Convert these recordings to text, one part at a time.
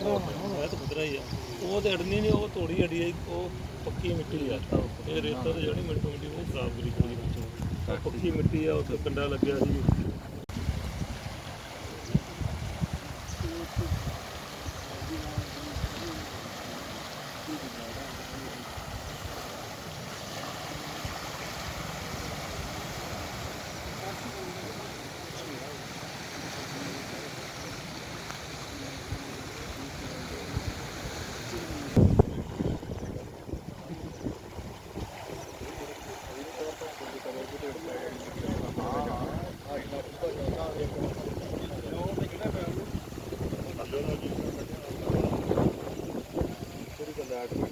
ਨਹਿਰਾਂ ਮੈਂ ਤਾਂ ਖਤਰਾ ਹੀ ਆ। ਉਹ ਤੇ ਅੜਨੀ ਨਹੀਂ, ਉਹ ਤੋੜੀ ਅੜੀ ਆ ਉਹ ਪੱਕੀ ਮਿੱਟੀ ਆ। ਇਹ ਰੇਤਾ ਤੇ ਜਿਹੜੀ ਮਿੱਟੀ ਮਿੱਟੀ, ਉਹ ਖਰਾਬ ਕਰੀ ਕੋਈ ਉਹ ਪੱਕੀ ਮਿੱਟੀ ਆ, ਉੱਥੇ ਕੰਡਾ ਲੱਗਿਆ ਸੀ। out.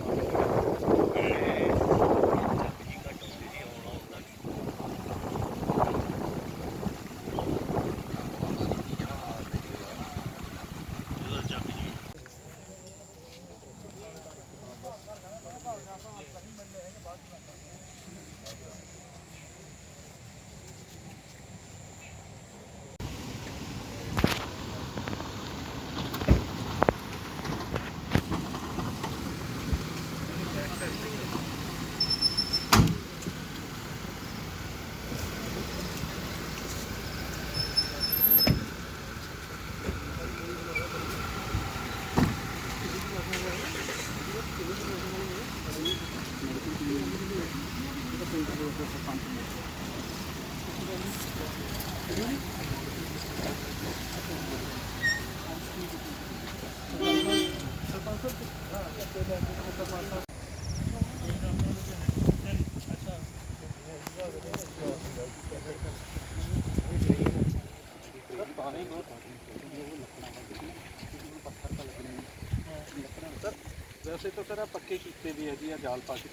ਵੈਸੇ ਤਾਂ ਤੇਰਾ ਪੱਕੇ ਕੀਤੇ ਵੀ ਹੈ ਜੀ ਆ ਜਾਲ ਪਾ ਕੇ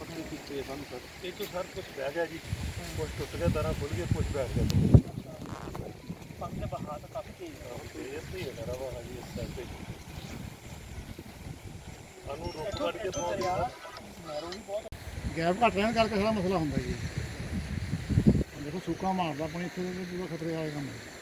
ਪੱਕੇ ਕੀਤੇ ਸਾਨੂੰ ਸਰ ਇਹ ਤੋਂ ਸਰ ਕੁਝ ਬਹਿ ਗਿਆ ਜੀ। ਕੁਝ ਟੁੱਟ ਗਿਆ ਤਾਰਾਂ ਖੁੱਲ ਗਏ ਕੁਝ ਬੈਠ ਗਿਆ। ਪਾਣੀ ਦਾ ਬਹਾਅ ਤਾਂ ਕਾਫੀ ਤੇਜ਼ ਹੈ ਤੇ ਇਹ ਤੇ ਮੇਰਾ ਵਾ ਜੀ ਇਸ ਸਾਈਡ ਤੇ। ਸਾਨੂੰ ਰੋਕ ਕੱਢ ਕੇ ਪਾਉਂਦੇ ਗੈਪ ਘੱਟ ਰਹਿਣ ਕਰਕੇ ਸਾਰਾ ਮਸਲਾ ਹੁੰਦਾ ਜੀ। ਦੇਖੋ ਸੂਕਾ ਮਾਰਦਾ ਪਾਣੀ ਇੱਥੇ ਤੇ ਪੂਰਾ ਖਤਰੇ ਵਾਲਾ ਕੰਮ ਹੈ।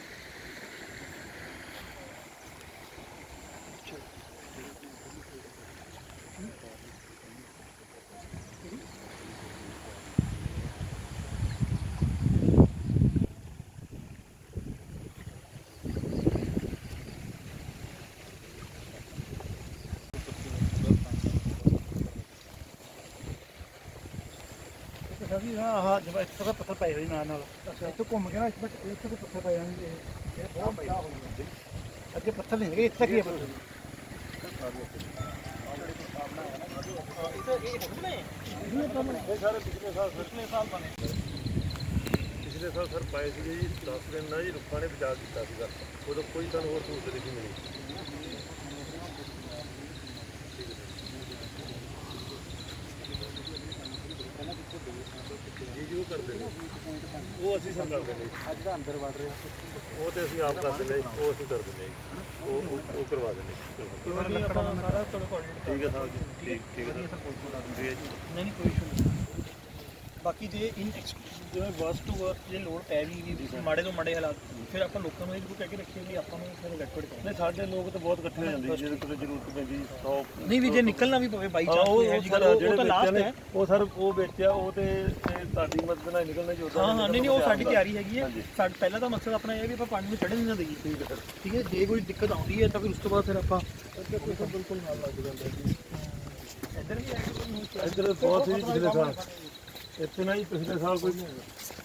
ਅੱਛਾ ਜੀ, ਹਾਂ ਹਾਂ, ਜਿਵੇਂ ਇੱਥੇ ਤਾਂ ਪੱਥਰ ਪਏ ਹੋਏ ਨਾਲ ਨਾਲ। ਇੱਥੇ ਘੁੰਮ ਕੇ ਨਾ ਇੱਥੇ ਤੱਕ- ਇੱਥੇ ਤੇ ਪੱਥਰ ਪਏ ਜਾਣਗੇ ਇਹ ਬਹੁਤ ਵੱਡਾ ਹੋ ਗਿਆ ਅੱਗੇ ਪੱਥਰ ਨਹੀਂ ਹੈਗੇ, ਇੱਥੇ ਤੱਕ ਹੀ ਹੈ ਪੱਥਰ? ਪਿਛਲੇ ਸਾਲ ਸਰ ਪਾਏ ਸੀਗੇ ਜੀ 10 ਦਿਨ ਨਾਲ ਜੀ ਰੁੱਖਾਂ ਨੇ ਬਚਾ ਕੀਤਾ ਸੀਗਾ। ਉਦੋਂ ਕੋਈ ਸਾਨੂੰ ਹੋਰ ਸਹੂਲਤ ਨਹੀਂ ਮਿਲੀ। ਜੀ ਉਹ ਕਰਦੇ ਨੇ। ਉਹ ਅਸੀਂ ਸਭ ਕਰਦੇ ਨੇ। ਅੱਜ ਦਾ ਅੰਦਰ ਵੜ ਰਿਹਾ ਉਹ ਤੇ ਅਸੀਂ ਆਪ ਕਰ ਦਿੰਦੇ ਹਾਂ, ਉਹ ਅਸੀਂ ਕਰ ਦਿੰਦੇ ਹਾਂ ਜੀ। ਉਹ ਉਹ- ਉਹ ਕਰਵਾ ਦਿੰਦੇ ਹਾਂ। ਨਹੀਂ ਆਪਾਂ ਸਾਰਾ ਤੁਹਾਡੇ ਕੋਆਰਡੀਨੇਟ ਠੀਕ ਹੈ ਸਾਹਿਬ ਜੀ ਠੀਕ ਠੀਕ ਹੈ ਸਰ ਜੀ ਜੀ। ਨਹੀਂ ਨਹੀਂ ਕੋਈ ਇਸ਼ੂ ਨਹੀਂ। ਬਾਕੀ ਜੇ ਇਨ ਜਿਵੇਂ ਵਰਸ ਟੂ ਵਰਸ ਜੇ ਲੋਡ ਪੈ ਵੀ ਗਈ ਮਾੜੇ ਤੋਂ ਮਾੜੇ ਹਾਲਾਤ ਫਿਰ ਆਪਾਂ ਲੋਕਾਂ ਨੂੰ ਇਹ ਜ਼ਰੂਰ ਕਹਿ ਕੇ ਰੱਖੀਏ ਵੀ ਆਪਾਂ ਨੂੰ ਫਿਰ ਇਲੈਕਟ੍ਰਿਕ ਕਰਨਾ। ਨਹੀਂ ਸਾਡੇ ਲੋਕ ਤਾਂ ਬਹੁਤ ਇਕੱਠੇ ਹੋ ਜਾਂਦੇ ਜੀ, ਜਦੋਂ ਕਿਤੇ ਜ਼ਰੂਰਤ ਪੈਂਦੀ 100 ਨਹੀਂ ਵੀ ਜੇ ਨਿਕਲਣਾ ਵੀ ਪਵੇ ਬਾਈ ਹਾਂ, ਚਾਂਸ ਉਹ ਕੋਈ ਜਿਹੜੇ ਤਾਂ ਲਾਸਟ ਹੈ। ਉਹ ਸਰ ਉਹ ਵੇਚਿਆ ਉਹ ਤੇ ਤੁਹਾਡੀ ਮਦਦ ਨਾਲ ਨਿਕਲਣਾ ਜੀ ਹਾਂ ਹਾਂ ਨਹੀਂ ਨਹੀਂ ਉਹ ਸਾਡੀ ਤਿਆਰੀ ਹੈਗੀ ਹੈ। ਸਾਡਾ ਪਹਿਲਾ ਤਾਂ ਮਕਸਦ ਆਪਣਾ ਇਹ ਹੈ ਵੀ ਆਪਾਂ ਪਾਣੀ ਨੂੰ ਚੜ੍ਹਨ ਨਹੀਂ ਦੇਈਏ ਠੀਕ ਹੈ ਠੀਕ ਹੈ ਜੇ ਕੋਈ ਦਿੱਕਤ ਆਉਂਦੀ ਹੈ ਤਾਂ ਫਿਰ ਉਸ ਤੋਂ ਬਾਅਦ ਫਿਰ ਆਪਾਂ ਬਿਲਕੁਲ ਨਾਲ ਲੱਗ ਜਾਂਦਾ ਇੱਧਰ ਵੀ ਇੱਧਰ ਬਹੁਤ ਸੀ ਪਿਛਲੇ ਸਾਲ। ਇੱਥੇ ਨਾ ਜੀ ਪਿਛਲੇ ਸਾਲ ਕੋਈ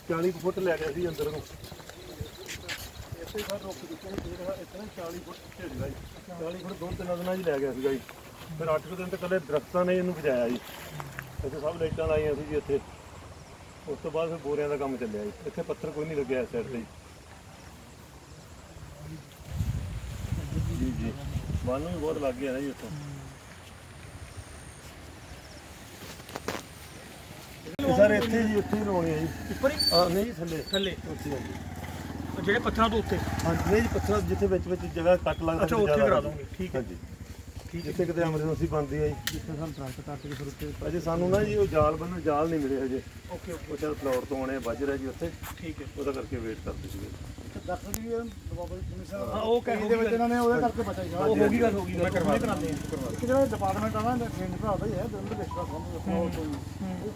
40 ਕੁ ਫੁੱਟ ਲੈ ਗਿਆ ਸੀ ਅੰਦਰ ਨੂੰ। ਇੱਥੇ ਸਰ ਰੁੱਕ ਦਿੱਤੇ ਨੇ ਜਿਹੜਾ ਇੱਥੇ ਨਾ 40 ਫੁੱਟ ਢੇਰ ਜੀ। 40 ਫੁੱਟ ਦੋ ਤਿੰਨ ਦਿਨਾਂ ਜੀ ਲੈ ਗਿਆ ਸੀਗਾ ਜੀ। ਫਿਰ 8 ਦਿਨ ਤੱਕ ਕੱਲੇ ਦਰਖਤਾਂ ਨੇ ਇਹਨੂੰ ਬਚਾਇਆ ਜੀ। ਇੱਥੇ ਸਭ ਲਾਈਟਾਂ ਲਾਈਆਂ ਸੀ ਜੀ ਇੱਥੇ। ਉਸ ਤੋਂ ਬਾਅਦ ਫਿਰ ਬੋਰਿਆਂ ਦਾ ਕੰਮ ਚੱਲਿਆ ਜੀ। ਇੱਥੇ ਪੱਥਰ ਕੋਈ ਨਹੀਂ ਲੱਗਿਆ ਇਸ ਸਾਈਡ ਤੇ ਜੀ। ਜੀ ਜੀ। ਬੰਨ ਵੀ ਬਹੁਤ ਲੱਗ ਗਿਆ ਨਾ ਜੀ ਇੱਥੋਂ ਸਰ ਇੱਥੇ ਜੀ ਇੱਥੇ ਹੀ ਲਾਉਣੀ ਹੈ ਜੀ। ਉੱਪਰ ਹੀ? ਆ ਨਹੀਂ ਜੀ ਥੱਲੇ। ਥੱਲੇ। ਉੱਥੇ ਆ ਜੀ। ਉਹ ਜਿਹੜੇ ਪੱਥਰਾਂ ਤੋਂ ਉੱਤੇ? ਹਾਂਜੀ ਨਹੀਂ ਜੀ ਪੱਥਰ ਜਿੱਥੇ ਵਿੱਚ ਵਿੱਚ ਜਗ੍ਹਾ ਕੱਟ ਲੱਗਦਾ ਅੱਛਾ ਉੱਥੇ ਕਰਾ ਦੋਗੇ। ਠੀਕ ਹੈ। ਹਾਂਜੀ। ਜਿੱਥੇ ਕਿਤੇ ਐਮਰਜੈਂਸੀ ਬਣਦੀ ਹੈ ਜੀ। ਜਿੱਥੇ ਸਾਨੂੰ ਦਰਖਤ ਕੱਟ ਕੇ ਫਿਰ ਉੱਤੇ ਅਜੇ ਸਾਨੂੰ ਨਾ ਜੀ ਉਹ ਜਾਲ ਬੰਨਣ ਜਾਲ ਨਹੀਂ ਮਿਲੇ ਹਜੇ ਓਕੇ ਓਕੇ। ਉਹ ਚਲ ਫਲੋਰ ਤੋਂ ਆਉਣੇ ਵੱਜ ਰਿਹਾ ਜੀ ਉੱਥੇ। ਠੀਕ ਹੈ। ਉਹਦਾ ਕਰਕੇ ਵੇਟ ਕਰਦੇ ਸੀਗੇ। ਡਾਕਟਰ ਦੀ ਬਾਬਾ ਜੀ ਕਮਿਸ਼ਨ ਹਾਂ, ਉਹ ਕਹਿ- ਦੇ ਵਿੱਚ ਇਹਨਾਂ ਨੇ ਉਹਦੇ ਕਰਕੇ ਬਚਾ ਹੀ ਉਹ ਹੋ ਗਈ ਗੱਲ ਹੋ ਗਈ ਮੈਂ ਕਰਵਾ ਕਰਾਉਂਦੇ ਆ। ਇੱਕ ਜਿਹੜਾ ਡਿਪਾਰਟਮੈਂਟ ਆ ਨਾ ਟ੍ਰੇਨ ਭਰਾ ਦਾ ਹੀ ਹੈ ਦਿਨ ਦੇ ਵਿੱਚ ਦਾ ਉਹ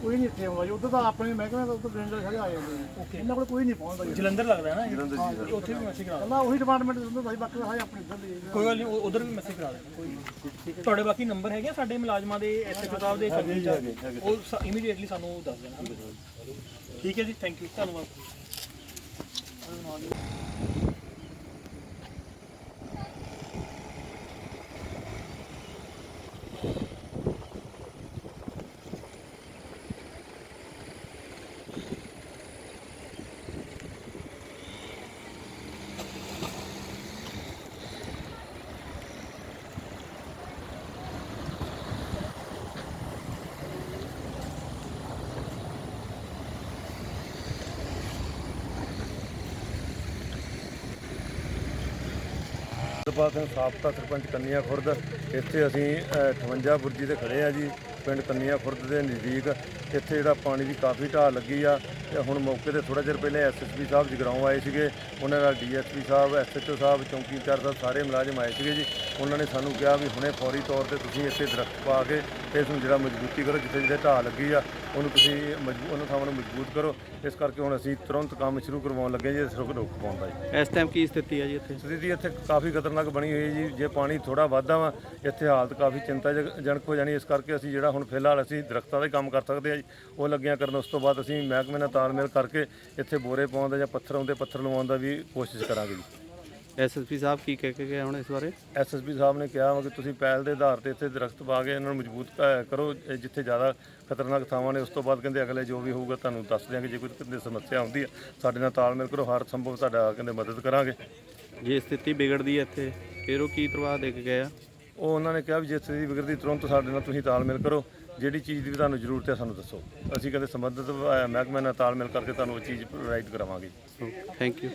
ਕੋਈ ਨਹੀਂ ਇੱਥੇ ਆਉਂਦਾ ਜੀ। ਉਧਰ ਤਾਂ ਆਪਣੇ ਮਹਿਕਮੇ ਦਾ ਉਧਰ ਟ੍ਰੇਨ ਦੇ ਸਾਰੇ ਆ ਜਾਂਦੇ ਨੇ। ਇਹਨਾਂ ਕੋਲ ਕੋਈ ਨਹੀਂ ਪਹੁੰਚਦਾ ਜੀ। ਜਲੰਧਰ ਲੱਗਦਾ ਹੈ ਨਾ ਇਹ? ਉੱਥੇ ਵੀ ਮੈਸੇਜ ਕਰਾ ਕੱਲਾ ਉਹੀ ਡਿਪਾਰਟਮੈਂਟ ਦੇ ਅੰਦਰ ਬਾਕੀ ਸਾਰੇ ਆਪਣੇ ਇੱਧਰ ਦੇ ਕੋਈ ਗੱਲ ਨਹੀਂ ਉਧਰ ਵੀ ਮੈਸੇਜ ਕਰਾ ਦੇਣਾ ਕੋਈ ਤੁਹਾਡੇ ਬਾਕੀ ਨੰਬਰ ਹੈਗੇ ਆ ਸਾਡੇ ਮੁਲਾਜ਼ਮਾਂ ਦੇ ਐਸਐਚਓ ਸਾਹਿਬ ਦੇ ਕਰਮਚਾਰੀ ਉਹ ਇਮੀਡੀਏਟਲੀ ਸਾਨੂੰ ਦੱਸ ਦੇਣਾ। ਠੀਕ ਹੈ ਜੀ ਥੈਂਕ ਯੂ ਧੰਨਵਾਦ। turn on. ਦਰਬਾਰ ਸਿੰਘ ਸਾਬਕਾ ਸਰਪੰਚ ਕੰਨੀਆ ਖੁਰਦ। ਇੱਥੇ ਅਸੀਂ ਅ, 58 ਬੁਰਜੀ ਤੇ ਖੜੇ ਆ ਜੀ ਪਿੰਡ ਕੰਨੀਆ ਖੁਰਦ ਦੇ ਨਜ਼ਦੀਕ। ਇੱਥੇ ਜਿਹੜਾ ਪਾਣੀ ਦੀ ਕਾਫੀ ਢਾਹ ਲੱਗੀ ਆ ਤੇ ਹੁਣ ਮੌਕੇ ਤੇ ਥੋੜਾ ਚਿਰ ਪਹਿਲੇ ਐਸਐਸਪੀ ਸਾਹਿਬ ਜਗਰਾਉਂ ਆਏ ਸੀਗੇ। ਉਹਨਾਂ ਨਾਲ ਡੀਐਸਪੀ ਸਾਹਿਬ ਐਸਐਚਓ ਸਾਹਿਬ ਚੌਂਕੀ ਇੰਚਾਰਜ ਸਾਹਿਬ ਸਾਰੇ ਮੁਲਾਜ਼ਮ ਆਏ ਸੀਗੇ ਜੀ। ਉਹਨਾਂ ਨੇ ਸਾਨੂੰ ਕਿਹਾ ਵੀ ਹੁਣੇ ਫੌਰੀ ਤੌਰ ਤੇ ਤੁਸੀਂ ਇੱਥੇ ਦਰਖਤ ਪਾ ਕੇ ਇਸ ਨੂੰ ਜਿਹੜਾ ਮਜ਼ਬੂਤੀ ਕਰੋ ਜਿੱਥੇ ਜਿੱਥੇ ਢਾਹ ਲੱਗੀ ਆ ਉਹਨੂੰ ਤੁਸੀਂ ਮਜ਼ਬੂਤ ਉਹਨਾਂ ਥਾਵਾਂ ਨੂੰ ਮਜ਼ਬੂਤ ਕਰੋ। ਇਸ ਕਰਕੇ ਹੁਣ ਅਸੀਂ ਤੁਰੰਤ ਕੰਮ ਸ਼ੁਰੂ ਕਰਵਾਉਣ ਲੱਗੇ ਜੀ ਰੁਕ ਰੁਕ ਪਾਉਣ ਦਾ ਜੀ। ਇਸ ਟਾਈਮ ਕੀ ਸਥਿਤੀ ਹੈ ਜੀ ਇੱਥੇ? ਸਥਿਤੀ ਇੱਥੇ ਕਾਫੀ ਖਤਰਨਾਕ ਬਣੀ ਹੋਈ ਹੈ ਜੀ। ਜੇ ਪਾਣੀ ਥੋੜਾ ਵਾਧਾ ਵਾ ਇੱਥੇ ਹਾਲਤ ਕਾਫੀ ਚਿੰਤਾਜਨਕ ਹੋ ਜਾਣੀ ਇਸ ਕਰਕੇ ਅਸੀਂ ਜਿਹੜਾ ਹੁਣ ਫਿਲਹਾਲ ਅਸੀਂ ਦਰਖਤਾਂ ਦਾ ਕੰਮ ਕਰ ਸਕਦੇ ਆ ਜੀ। ਉਹ ਲੱਗੀਆਂ ਕਰਨ ਉਸ ਤੋਂ ਬਾਅਦ ਅਸੀਂ ਮਹਿਕਮੇ ਨਾਲ ਤਾਲਮੇਲ ਕਰਕੇ ਇੱਥੇ ਬੋਰੇ ਪਾਉਣ ਦਾ ਜਾਂ ਪੱਥਰ ਆਉਂਦੇ ਪੱਥਰ ਲਵਾਉਣ ਦਾ ਵੀ ਕੋਸ਼ਿਸ਼ ਕਰਾਂਗੇ ਜੀ। ਐਸਐਸਪੀ ਸਾਹਿਬ ਕੀ ਕਹਿ ਕੇ ਗਏ ਹੁਣ ਇਸ ਬਾਰੇ? ਐਸਐਸਪੀ ਸਾਹਿਬ ਨੇ ਕਿਹਾ ਵਾ ਕਿ ਤੁਸੀਂ ਪਹਿਲ ਦੇ ਆਧਾਰ ਤੇ ਇੱਥੇ ਦਰਖਤ ਪਾ ਕੇ ਇਹਨਾਂ ਨੂੰ ਮਜ਼ਬੂਤ ਕ- ਕਰੋ ਇਹ ਜਿੱਥੇ ਜ਼ਿਆਦਾ ਖਤਰਨਾਕ ਥਾਵਾਂ ਨੇ ਉਸ ਤੋਂ ਬਾਅਦ ਕਹਿੰਦੇ ਅਗਲੇ ਜੋ ਵੀ ਹੋਊਗਾ ਤੁਹਾਨੂੰ ਦੱਸ ਦਿਆਂਗੇ ਜੇ ਕੋਈ ਕਿਤੇ ਸਮੱਸਿਆ ਆਉਂਦੀ ਹੈ ਸਾਡੇ ਨਾਲ ਤਾਲਮੇਲ ਕਰੋ ਹਰ ਸੰਭਵ ਤੁਹਾਡਾ ਕਹਿੰਦੇ ਮਦਦ ਕਰਾਂਗੇ। ਜੇ ਸਥਿਤੀ ਵਿਗੜਦੀ ਹੈ ਇੱਥੇ ਫਿਰ ਉਹ ਕੀ ਪ੍ਰਭਾਵ ਦੇ ਕੇ ਗਏ ਆ? ਉਹ ਉਹਨਾਂ ਨੇ ਕਿਹਾ ਵੀ ਜੇ ਸਥਿਤੀ ਵਿਗੜਦੀ ਤੁਰੰਤ ਸਾਡੇ ਨਾਲ ਤੁਸੀਂ ਤਾਲਮੇਲ ਕਰੋ ਜਿਹੜੀ ਚੀਜ਼ ਦੀ ਵੀ ਤੁਹਾਨੂੰ ਜ਼ਰੂਰਤ ਹੈ ਸਾਨੂੰ ਦੱਸੋ। ਅਸੀਂ ਕਹਿੰਦੇ ਸੰਬੰਧਿਤ ਅਹ, ਮਹਿਕਮੇ ਨਾਲ ਤਾਲਮੇਲ ਕਰਕੇ ਤੁਹਾਨੂੰ ਉਹ ਚੀਜ਼ ਪ੍ਰੋਵਾਈਡ ਕਰਾਵਾਂਗੇ। Thank you.